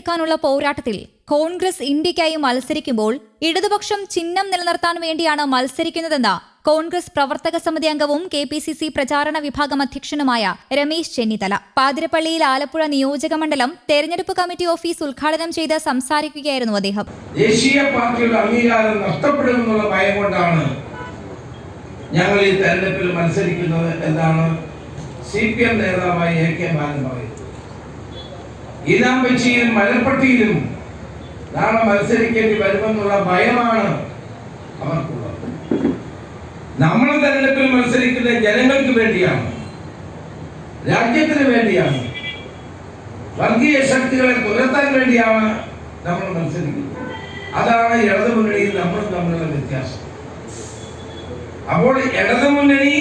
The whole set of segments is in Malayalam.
നേടിയെടുക്കാനുള്ള പോരാട്ടത്തിൽ കോൺഗ്രസ് ഇന്ത്യക്കായി മത്സരിക്കുമ്പോൾ ഇടതുപക്ഷം ചിഹ്നം നിലനിർത്താൻ വേണ്ടിയാണ് മത്സരിക്കുന്നതെന്ന് കോൺഗ്രസ് പ്രവർത്തക സമിതി അംഗവും കെ പി സി സി പ്രചാരണ വിഭാഗം അധ്യക്ഷനുമായ രമേശ് ചെന്നിത്തല. പാതിരപ്പള്ളിയിൽ ആലപ്പുഴ നിയോജക മണ്ഡലം തെരഞ്ഞെടുപ്പ് കമ്മിറ്റി ഓഫീസ് ഉദ്ഘാടനം ചെയ്ത് സംസാരിക്കുകയായിരുന്നു അദ്ദേഹം. ദേശീയ പാർട്ടിയുടെ അംഗീകാരം നഷ്ടപ്പെടുമെന്നുള്ള ഭയം കൊണ്ടാണ് ഞങ്ങൾ ഈ തെരഞ്ഞെടുപ്പിൽ മത്സരിക്കുന്നത് എന്നാണ് സി പി എം നേതാവായി എ കെ ബാലൻ പറയുന്നത്. ഈനാമ്പച്ചിയിലും മലപ്പട്ടിയിലും നാളെ മത്സരിക്കേണ്ടി വരുമെന്നുള്ള ഭയമാണ് അവർക്കുള്ളത്. നമ്മൾ തെരഞ്ഞെടുപ്പിൽ മത്സരിക്കുന്ന ജനങ്ങൾക്ക് വേണ്ടിയാണ് രാജ്യത്തിന് വേണ്ടിയാണ് വർഗീയ ശക്തികളെ തുരത്താൻ വേണ്ടിയാണ് നമ്മൾ മത്സരിക്കുന്നത്. അതാണ് ഇടതുമുന്നണിയിൽ നമ്മൾ തമ്മിലുള്ള വ്യത്യാസം. അപ്പോൾ ഇടതുമുന്നണി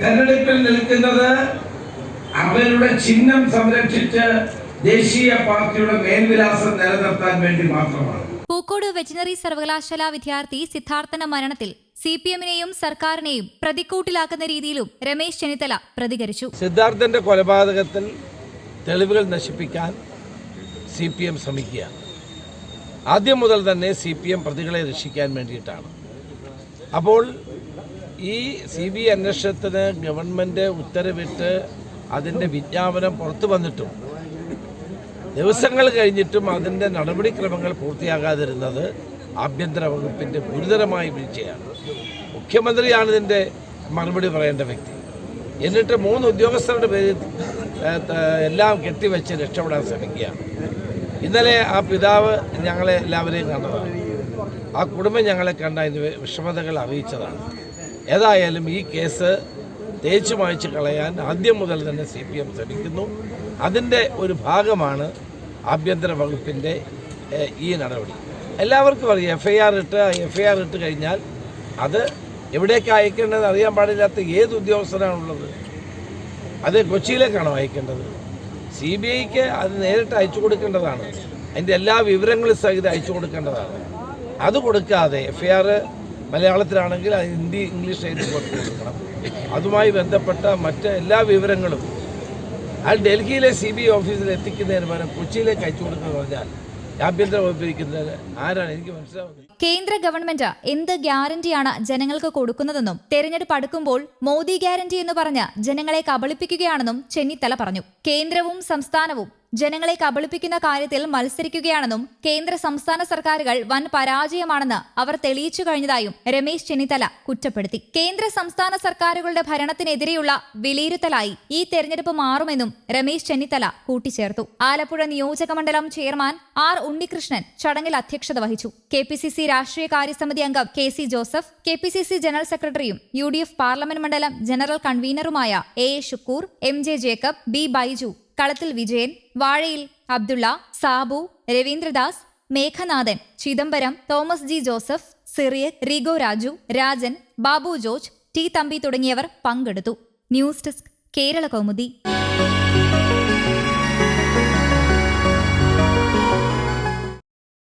തെരഞ്ഞെടുപ്പിൽ നിൽക്കുന്നത് അവരുടെ ചിഹ്നം സംരക്ഷിച്ച് ദേശീയ പാർട്ടിയുടെ മേൽവിലാസം നിലനിർത്താൻ വേണ്ടി മാത്രമാണ്. പൂക്കോട് വെറ്റിനറി സർവകലാശാല വിദ്യാർത്ഥി സിദ്ധാർത്ഥന മരണത്തിൽ സി പി എമ്മിനെയും സർക്കാരിനെയും പ്രതിക്കൂട്ടിലാക്കുന്ന രീതിയിലും രമേശ് ചെന്നിത്തല പ്രതികരിച്ചു. സിദ്ധാർത്ഥന്റെ കൊലപാതകത്തിൽ തെളിവുകൾ നശിപ്പിക്കാൻ സി പി എം ശ്രമിക്കുക ആദ്യം മുതൽ തന്നെ സി പി എം പ്രതികളെ രക്ഷിക്കാൻ വേണ്ടിയിട്ടാണ്. അപ്പോൾ ഈ സി ബി ഐ അന്വേഷണത്തിന് ഗവൺമെന്റ് ഉത്തരവിട്ട് അതിന്റെ വിജ്ഞാപനം പുറത്തു വന്നിട്ടും ദിവസങ്ങൾ കഴിഞ്ഞിട്ടും അതിന്റെ നടപടിക്രമങ്ങൾ പൂർത്തിയാകാതിരുന്നത് ആഭ്യന്തര വകുപ്പിന്റെ ഗുരുതരമായ വീഴ്ചയാണ്. മുഖ്യമന്ത്രിയാണ് ഇതിന്റെ മറുപടി പറയേണ്ട വ്യക്തി. എന്നിട്ട് മൂന്ന് ഉദ്യോഗസ്ഥരുടെ പേരിൽ എല്ലാം കെട്ടിവെച്ച് രക്ഷപ്പെടാൻ ശ്രമിക്കുകയാണ്. ഇന്നലെ ആ പിതാവ് ഞങ്ങളെ എല്ലാവരെയും കണ്ടതാണ്. ആ കുടുംബം ഞങ്ങളെ കണ്ട അതിന് വിഷമതകൾ അറിയിച്ചതാണ്. ഏതായാലും ഈ കേസ് തേച്ചു മായ്ച്ച് കളയാൻ ആദ്യം മുതൽ തന്നെ സി പി എം ശ്രമിക്കുന്നു. അതിന്റെ ഒരു ഭാഗമാണ് ആഭ്യന്തര വകുപ്പിന്റെ ഈ നടപടി. എല്ലാവർക്കും അറിയാം എഫ് ഐ ആർ ഇട്ട് എഫ് ഐ ആർ ഇട്ട് കഴിഞ്ഞാൽ അത് എവിടേക്ക് അയക്കേണ്ടത് അറിയാൻ പാടില്ലാത്ത ഏത് ഉദ്യോഗസ്ഥരാണുള്ളത് അത് കൊച്ചിയിലേക്കാണോ അയക്കേണ്ടത്? സി ബി ഐക്ക് അത് നേരിട്ട് അയച്ചു കൊടുക്കേണ്ടതാണ്. അതിന്റെ എല്ലാ വിവരങ്ങളും സഹിതം അയച്ചു കൊടുക്കേണ്ടതാണ്. അത് കൊടുക്കാതെ എഫ് ഐ ആർ മലയാളത്തിലാണെങ്കിൽ അത് ഹിന്ദി ഇംഗ്ലീഷ് എഴുതി കൊടുക്കണം. അതുമായി ബന്ധപ്പെട്ട മറ്റ് എല്ലാ വിവരങ്ങളും അത് ഡൽഹിയിലെ സി ബി ഓഫീസിൽ എത്തിക്കുന്നതിന് പകരം കൊച്ചിയിലേക്ക് അയച്ചു കൊടുക്കുന്നത് പറഞ്ഞാൽ ആഭ്യന്തര വകുപ്പിരിക്കുന്നത് ആരാണ്? എനിക്ക് മനസ്സിലാവുന്നത് കേന്ദ്ര ഗവൺമെന്റ് എന്ത് ഗ്യാരണ്ടിയാണ് ജനങ്ങൾക്ക് കൊടുക്കുന്നതെന്നും തെരഞ്ഞെടുപ്പ് അടുക്കുമ്പോൾ മോദി ഗ്യാരണ്ടി എന്ന് പറഞ്ഞ് ജനങ്ങളെ കബളിപ്പിക്കുകയാണെന്നും ചെന്നിത്തല പറഞ്ഞു. കേന്ദ്രവും സംസ്ഥാനവും ജനങ്ങളെ കബളിപ്പിക്കുന്ന കാര്യത്തിൽ മത്സരിക്കുകയാണെന്നും കേന്ദ്ര സംസ്ഥാന സർക്കാരുകൾ വൻ പരാജയമാണെന്ന് അവർ തെളിയിച്ചു കഴിഞ്ഞതായും രമേശ് ചെന്നിത്തല കുറ്റപ്പെടുത്തി. കേന്ദ്ര സംസ്ഥാന സർക്കാരുകളുടെ ഭരണത്തിനെതിരെയുള്ള വിലയിരുത്തലായി ഈ തെരഞ്ഞെടുപ്പ് മാറുമെന്നും രമേശ് ചെന്നിത്തല കൂട്ടിച്ചേർത്തു. ആലപ്പുഴ നിയോജക മണ്ഡലം ചെയർമാൻ ആർ ഉണ്ണികൃഷ്ണൻ ചടങ്ങിൽ അധ്യക്ഷത വഹിച്ചു. കെ പി സി സി രാഷ്ട്രീയ കാര്യസമിതി അംഗം K C Joseph K P C C general സെക്രട്ടറിയും യു ഡി എഫ് പാർലമെന്റ് മണ്ഡലം general കൺവീനറുമായ A A Shukkoor M J Jacob B Baiju Kalathil Vijayan Vazhayil Abdulla Sabu Raveendradas Meghanathan Chidambaram Thomas G Joseph Cyriac Rigo Raju Rajan Babu George T Thampi തുടങ്ങിയവർ പങ്കെടുത്തു. News desk Kerala Kaumudi.